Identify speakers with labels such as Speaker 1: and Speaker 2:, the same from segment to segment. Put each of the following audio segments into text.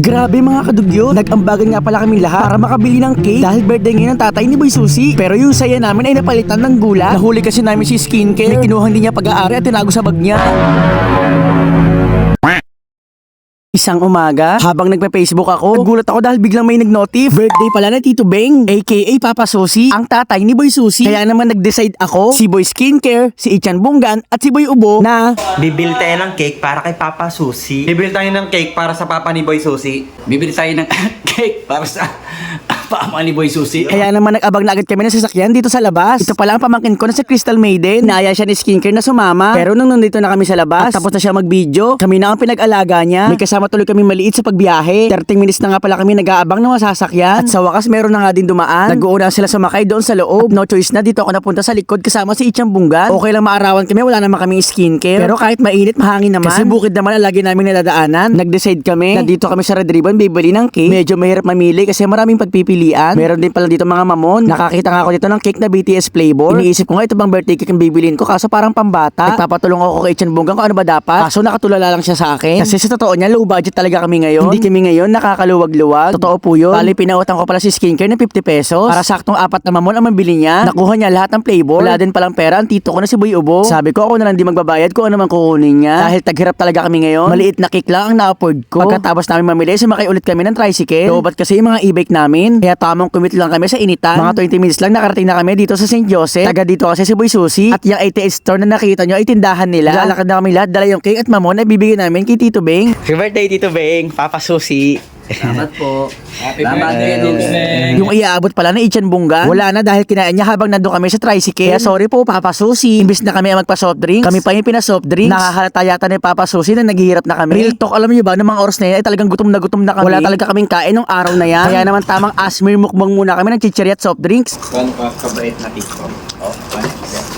Speaker 1: Grabe mga kadugyo, nag-ambagan nga pala kami lahat para makabili ng cake dahil birthday ngayon ng tatay ni Boy Susi. Pero yung saya namin ay napalitan ng gula. Nahuli kasi namin si skincare, may kinuha hindi niya pag-aari at tinago sa bag niya. Isang umaga, habang nagpe-Facebook ako, nagulat ako dahil biglang may nag-notif. Birthday pala na Tito Beng, aka Papa Susi, ang tatay ni Boy Susi. Kaya naman nag-decide ako, si Boy Skincare, si Ichan Bunggan, at si Boy Ubo na
Speaker 2: Bibili tayo ng cake para kay Papa Susi.
Speaker 3: Bibili tayo ng cake para sa papa ni Boy Susi.
Speaker 4: Bibili tayo ng cake para sa paama ni Boy Susi.
Speaker 1: Kaya naman nag-abang na agad kami ng sasakyan dito sa labas. Ito pala ang pamangkin ko na si Crystal Maiden. Naaya siya ni skincare na sumama. Pero nung nandito na kami sa labas, tapos na siya mag-video, kami na ang pinag-alaga niya. May kasama tuloy kami maliit sa pagbiyahe. 30 minutes na nga pala kami nag-aabang ng masasakyan. At sa wakas meron na nga din dumaan. Nag-uuna sila sumakay doon sa loob. No choice na dito ako napunta sa likod kasama si Ichang Bungan. Okay lang maarawan kami, wala naman kaming skincare. Pero kahit mainit, mahangin naman. Kasi bukid naman ang lagi namin nadadaanan. Nag-decide kami na dito kami sa Red Ribbon bibili ng cake. Medyo mahirap mamili kasi maraming pagpipilian. Meron din pala dito mga mamon. Nakakita nga ako dito ng cake na BTS flavor. Iniisip ko nga ito bang birthday cake ang bibilin ko kaso parang pambata. Nagpapatulong ako kay Chen Bonggang kung ano ba dapat. Kaso nakatulala lang siya sa akin. Kasi sa totoo niya, low budget talaga kami ngayon. Hindi kami ngayon nakakaluwag-luwag. Totoo po yun. Bali, pinautang ko pala si skincare ng 50 pesos. Para saktong apat na mamon ang mabili niya. Nakuha niya lahat ng flavor. Wala din palang pera. Ang tito ko na si Boy Ubo. Sabi ko ako na lang di magbabayad kung ano man kukunin niya. Dahil taghirap talaga kami ngayon. Maliit na cake lang ang na-afford ko. Pagkatapos namin mamili, sumakay ulit kami ng tricycle. Lobat kasi yung mga e-bike namin. Kaya tamang commute lang kami sa initan. Mga 20 minutes lang nakarating na kami dito sa St. Joseph. Taga dito kasi si Boy Susi. At yung 88 store na nakita nyo ay tindahan nila. Lalakad na kami lahat. Dala yung cake at mamon na bibigyan namin kay Tito Beng.
Speaker 2: Happy birthday, Tito Beng. Papa Susi.
Speaker 4: Salamat po. Happy
Speaker 3: Salamat
Speaker 4: birthday.
Speaker 1: Yung iaabot pala na Ichan Bunga, wala na dahil kinain niya habang nandun kami sa tricycle. Kaya sorry po, Papa Susi. Imbis na kami ang magpa-soft drinks, kami pa yung pina-soft drinks. Nakahalata yata ni Papa Susi na naghihirap na kami. Real talk, alam niyo ba, ng mga oras na yan ay talagang gutom na gutom na kami. Wala talaga kaming kain nung araw na yan. Kaya naman tamang asmir mukbang muna kami ng chichiri at soft drinks.
Speaker 3: Kung ka kabait na TikTok.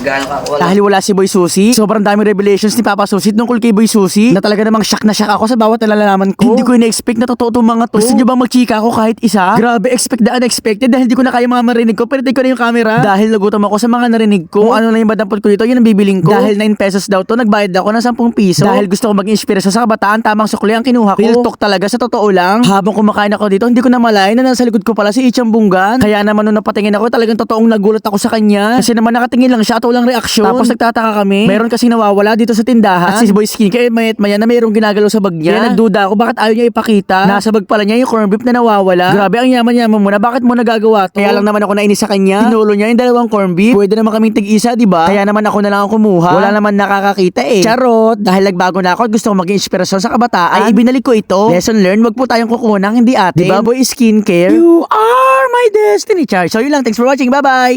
Speaker 4: Gaano ka wala.
Speaker 1: Dahil wala si Boy Susi, sobrang daming revelations ni Papa Susi tungkol kay Boy Susi na talaga namang shock na shock ako sa bawat nalalaman ko. Hindi ko ina-expect na totoo itong mga to. Gusto niyo bang magchika ako kahit isa? Grabe, expect the unexpected dahil hindi ko na kaya mga marinig ko. Pero ko na yung camera. Dahil nagutom ako sa mga narinig ko. Kung ano na yung madampot ko dito, yun ang bibiling ko. Dahil 9 pesos daw to, nagbayad ako ng 10 piso. Dahil gusto ko maging inspirasyon sa kabataan, tamang sukli ang kinuha ko. Real talk talaga, sa totoo lang. Habang kumakain ako dito, hindi ko na malayan na nasa likod ko pala si Ichang Bunggan. Kaya naman nung napatingin ako, talagang totoong nagulat ako sa kanya. Kasi naman nakatingin lang siya at walang reaksyon. Tapos nagtataka kami. Meron kasi nawawala dito sa tindahan. At si Boy Skin, kaya mayat maya na mayroong ginagalaw sa bag niya. Kaya nagduda ako, bakit ayaw niya ipakita? Nasa bag pala niya yung corned beef na nawawala. Grabe, ang yaman-yaman mo na. Bakit mo nagagawa to? Kaya lang naman ako nainis sa kanya. Tinulo niya yung dalawang corned beef. Pwede naman kaming tig-isa, di ba? Kaya naman ako na lang ang kumuha. Wala naman nakakakita eh. Charot! Dahil nagbago na ako at gusto ko maging inspirasyon sa kabataan, ay ibinalik ko ito. Lesson learned, wag po tayong kukuha ng hindi atin. Di ba, Boy Skincare? You are my destiny, Char. So yun lang. Thanks for watching. Bye-bye!